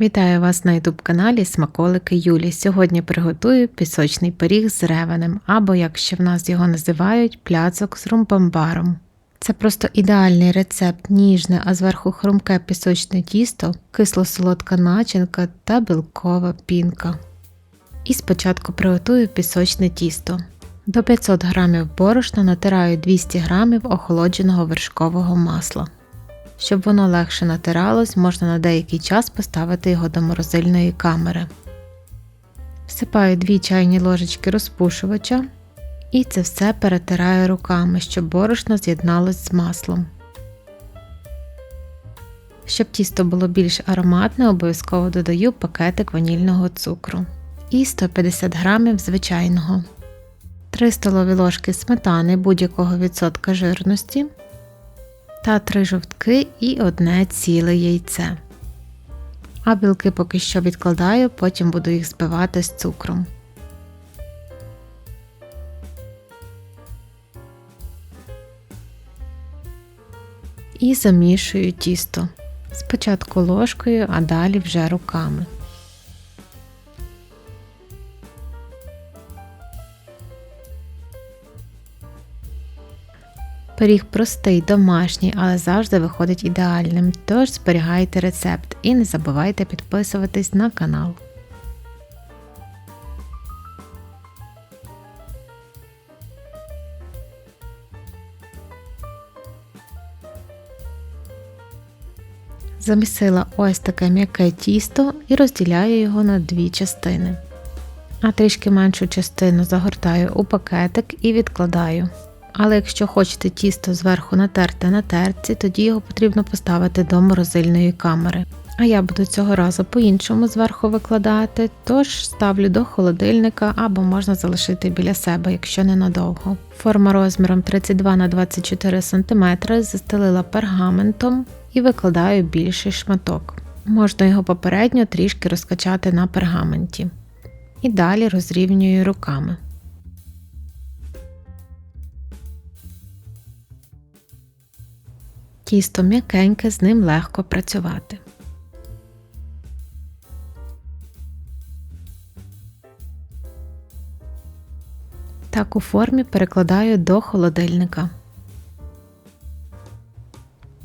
Вітаю вас на youtube каналі Смаколики Юлі. Сьогодні приготую пісочний пиріг з ревенем, або, як ще в нас його називають, пляцок з румбамбаром. Це просто ідеальний рецепт, ніжне, а зверху хрумке пісочне тісто, кисло-солодка начинка та білкова пінка. І спочатку приготую пісочне тісто. До 500 г борошна натираю 200 г охолодженого вершкового масла. Щоб воно легше натиралось, можна на деякий час поставити його до морозильної камери. Всипаю 2 чайні ложечки розпушувача і це все перетираю руками, щоб борошно з'єдналось з маслом. Щоб тісто було більш ароматне, обов'язково додаю пакетик ванільного цукру і 150 г звичайного, 3 столові ложки сметани будь-якого відсотка жирності та 3 жовтки і одне ціле яйце. А білки поки що відкладаю, потім буду їх збивати з цукром. І замішую тісто. Спочатку ложкою, а далі вже руками. Пиріг простий, домашній, але завжди виходить ідеальним, тож зберігайте рецепт і не забувайте підписуватись на канал. Замісила ось таке м'яке тісто і розділяю його на дві частини. А трішки меншу частину загортаю у пакетик і відкладаю. Але якщо хочете тісто зверху натерте на терці, тоді його потрібно поставити до морозильної камери. А я буду цього разу по-іншому зверху викладати, тож ставлю до холодильника або можна залишити біля себе, якщо ненадовго. Форма розміром 32 на 24 см застелила пергаментом і викладаю більший шматок. Можна його попередньо трішки розкачати на пергаменті. І далі розрівнюю руками. Тісто м'якеньке, з ним легко працювати. Так у формі перекладаю до холодильника.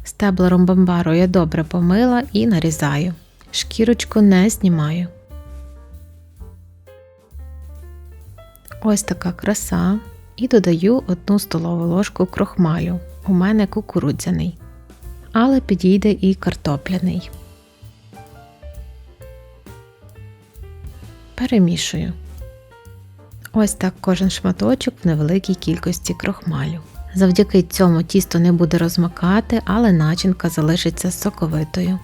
Стебла ромбамбару я добре помила і нарізаю. Шкірочку не знімаю. Ось така краса. І додаю одну столову ложку крохмалю. У мене кукурудзяний але підійде і картопляний. Перемішую. Ось так кожен шматочок в невеликій кількості крохмалю. Завдяки цьому тісто не буде розмакати, але начинка залишиться соковитою.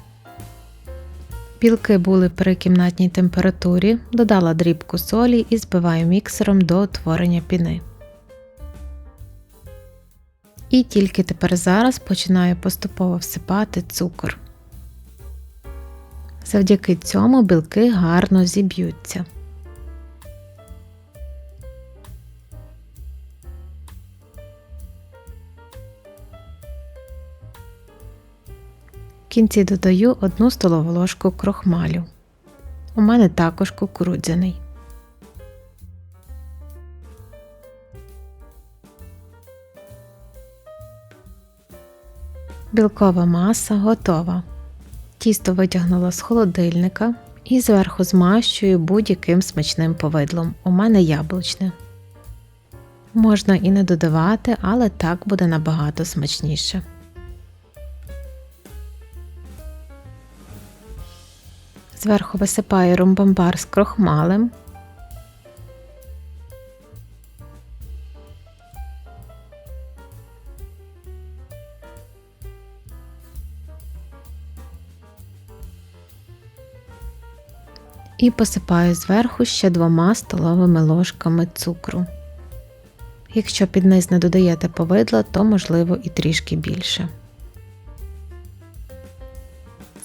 Білки були при кімнатній температурі, додала дрібку солі і збиваю міксером до утворення піни. І тільки тепер зараз починаю поступово всипати цукор. Завдяки цьому білки гарно зіб'ються. В кінці додаю одну столову ложку крохмалю. У мене також кукурудзяний. Білкова маса готова. Тісто витягнула з холодильника і зверху змащую будь-яким смачним повидлом. У мене яблучне. Можна і не додавати, але так буде набагато смачніше. Зверху висипаю румбамбар з крохмалем і посипаю зверху ще двома столовими ложками цукру. Якщо під низ не додаєте повидла, то можливо і трішки більше.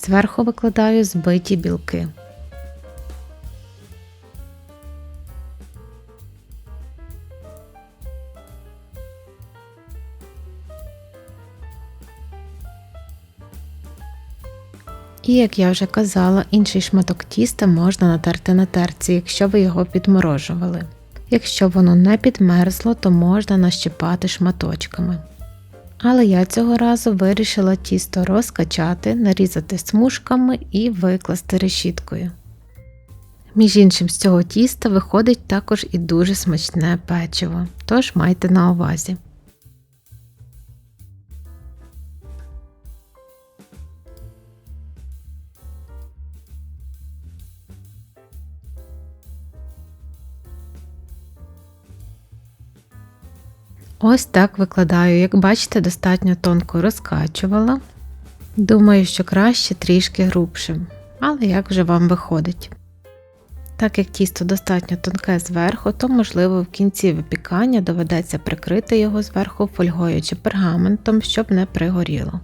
Зверху викладаю збиті білки. І як я вже казала, інший шматок тіста можна натерти на терці, якщо ви його підморожували. Якщо воно не підмерзло, то можна нащипати шматочками. Але я цього разу вирішила тісто розкачати, нарізати смужками і викласти решіткою. Між іншим, з цього тіста виходить також і дуже смачне печиво, тож майте на увазі. Ось так викладаю, як бачите, достатньо тонко розкачувала. Думаю, що краще трішки грубшим, але як вже вам виходить. Так як тісто достатньо тонке зверху, то можливо в кінці випікання доведеться прикрити його зверху фольгою чи пергаментом, щоб не пригоріло.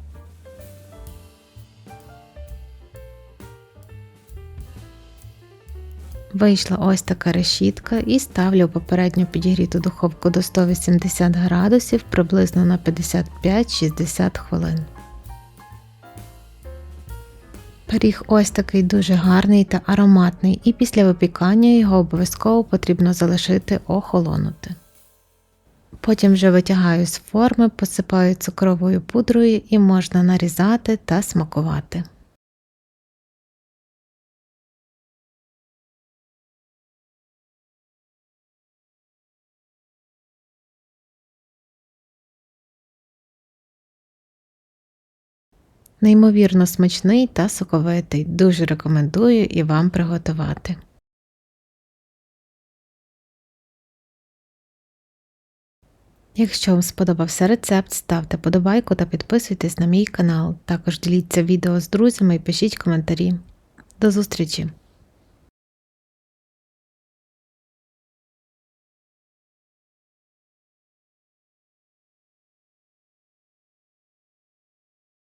Вийшла ось така решітка і ставлю попередньо підігріту духовку до 180 градусів приблизно на 55-60 хвилин. Пиріг ось такий дуже гарний та ароматний, і після випікання його обов'язково потрібно залишити охолонути. Потім вже витягаю з форми, посипаю цукровою пудрою і можна нарізати та смакувати. Неймовірно смачний та соковитий. Дуже рекомендую і вам приготувати. Якщо вам сподобався рецепт, ставте подобайку та підписуйтесь на мій канал. Також діліться відео з друзями і пишіть коментарі. До зустрічі!